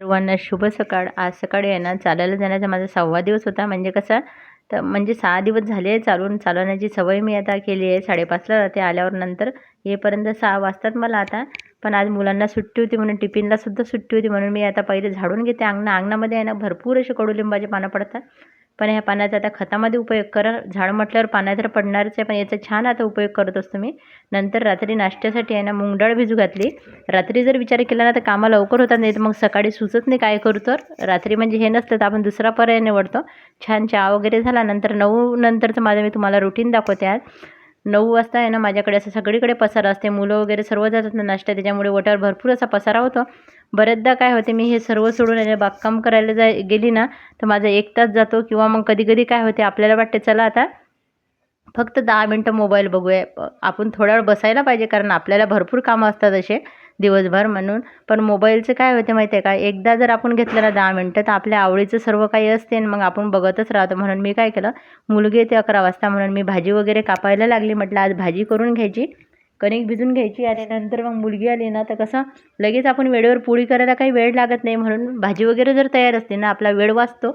सर्वांना शुभ सकाळ. आज सकाळी आहे ना चालायला जाण्याचा माझा सहावा दिवस होता. म्हणजे कसा तर म्हणजे सहा दिवस झाले चालून. चालवण्याची सवय मी आता केली आहे. साडेपाचला जाते आल्यावर नंतर येपर्यंत सहा वाजतात मला आता. पण आज मुलांना सुट्टी होती म्हणून टिफिनलासुद्धा सुट्टी होती म्हणून मी आता पहिले झाडून घेते. अंगणा अंगणामध्ये आहे ना भरपूर असे कडुलिंबाचे पानं पडतात. पण ह्या पाण्याचा आता खतामध्ये उपयोग करा. झाड म्हटल्यावर पाण्यात तर पडणारच आहे पण याचा छान आता उपयोग करत असतो मी. नंतर रात्री नाश्त्यासाठी आहे ना मुंगडाळ भिजू घातली. रात्री जर विचार केला ना तर कामं लवकर होतात नाही तर मग सकाळी सुचत नाही काय करू तर. रात्री म्हणजे हे नसतं तर आपण दुसरा पर्याय निवडतो. छान चहा वगैरे झाला नंतर नऊ नंतरचं माझं मी तुम्हाला रुटीन दाखवते आज. नऊ वाजता आहे ना माझ्याकडे असं सगळीकडे पसारा असते. मुलं वगैरे सर्व जातात ना नाश्ता त्याच्यामुळे ओट्यावर भरपूर असा पसारा होतो. बरेचदा काय होते मी हे सर्व सोडून आहे बागकाम करायला जा गेली ना तर माझा एक तास जातो किंवा मग कधी कधी काय होते आपल्याला वाटते चला आता फक्त दहा मिनटं मोबाईल बघूया आपण थोडा वेळ बसायला पाहिजे कारण आपल्याला भरपूर कामं असतात असे. दिवसभर म्हणून. पण मोबाईलचं काय होते माहिती आहे का? एकदा जर आपण घेतलं ना दहा मिनटं तर आपल्या आवडीचं सर्व काही असते आणि मग आपण बघतच राहतो. म्हणून मी काय केलं मुलगी येते अकरा वाजता म्हणून मी भाजी वगैरे कापायला लागली. म्हटलं आज भाजी करून घ्यायची. कणिक भिजून घ्यायची आणि नंतर मग मुलगी आली ना तर कसं लगेच आपण वेळेवर पोळी करायला काही वेळ लागत नाही. म्हणून भाजी वगैरे जर तयार असते ना आपला वेळ वाचतो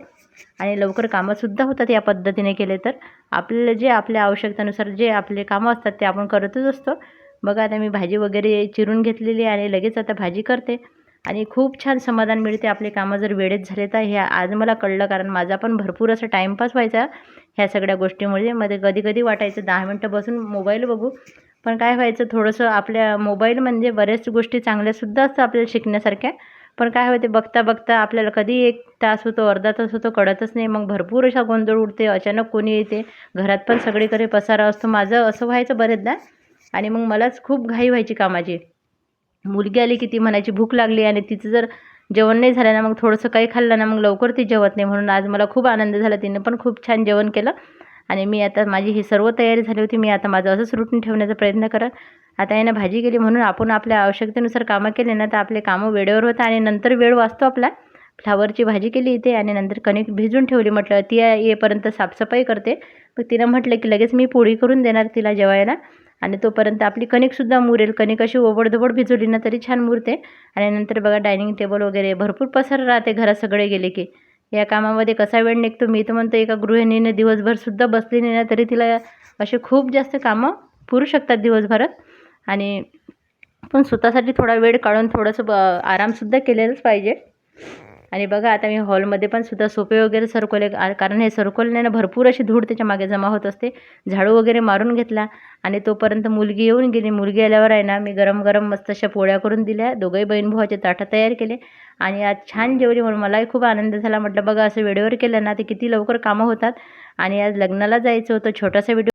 आणि लवकर कामंसुद्धा होतात या पद्धतीने केले तर. आपल्याला जे आपल्या आवश्यकतेनुसार जे आपले कामं असतात ते आपण करतच असतो. बघा आता मी भाजी वगैरे चिरून घेतलेली आणि लगेच आता भाजी करते. आणि खूप छान समाधान मिळते. आपले कामं जर वेळेत झाले तर हे आज मला कळलं कारण माझा पण भरपूर असं टाईमपास व्हायचा ह्या सगळ्या गोष्टीमुळे. मध्ये कधी कधी वाटायचं दहा मिनटं बसून मोबाईल बघू. पण काय व्हायचं थोडंसं आपल्या मोबाईल म्हणजे बऱ्याच गोष्टी चांगल्यासुद्धा असतात आपल्याला शिकण्यासारख्या. पण काय होते बघता बघता आपल्याला कधी एक तास होतो अर्धा तास होतो कळतच नाही. मग भरपूर अशा गोंधळ उडते अचानक कोणी येते. घरात पण सगळीकडे पसारा असतो. माझं असं व्हायचं बरेचदा. आणि मग मलाच खूप घाई व्हायची कामाची. मुलगी आली की ती म्हणायची भूक लागली आणि तिचं जर जेवण नाही झालं ना मग थोडंसं काही खाल्लं ना मग लवकर ती जेवत नाही. म्हणून आज मला खूप आनंद झाला. तिने पण खूप छान जेवण केलं. आणि मी आता माझी ही सर्व तयारी झाली होती. मी आता माझं असंच रुटीन ठेवण्याचा प्रयत्न करत आता यानं भाजी केली म्हणून आपण आपल्या आवश्यकतेनुसार कामं केले ना तर आपले कामं वेळेवर होतं आणि नंतर वेळ वाचतो आपला. फ्लावरची भाजी केली इथे आणि नंतर कणिक भिजून ठेवली म्हटलं ती येईपर्यंत साफसफाई करते. मग तिनं म्हटलं की लगेच मी पोळी करून देणार तिला जेवायला. आणि तोपर्यंत आपली कणिकसुद्धा मुरेल. कणिक अशी ओबडधोबड भिजवली ना तरी छान मुरते. आणि नंतर बघा डायनिंग टेबल वगैरे भरपूर पसर राहते घरात सगळे गेले की. या कामामध्ये कसा वेळ निघतो? मी तर म्हणतो एका गृहिणीने दिवसभरसुद्धा बसली नाही ना तरी तिला असे खूप जास्त कामं पुरू शकतात दिवसभरात. आणि पण स्वतःसाठी थोडा वेळ काढून थोडंसं ब आरामसुद्धा केलेलंच पाहिजे. आणि बघा आता मी हॉलमध्ये पण सुद्धा सोपे वगैरे सरकवले. कारण हे सरकवल्याने ना भरपूर अशी धूळ त्याच्यामागे जमा होत असते. झाडू वगैरे मारून घेतला आणि तोपर्यंत मुलगी येऊन गेली. मुलगी आल्यावर आहे ना मी गरम गरम मस्त अशा पोळ्या करून दिल्या. दोघंही बहीण भावाचे ताटं तयार केले आणि आज छान जेवली म्हणून मलाही खूप आनंद झाला. म्हटलं बघा असं वेळेवर केलं ना ते किती लवकर कामं होतात. आणि आज लग्नाला जायचं होतं. छोटासा व्हिडिओ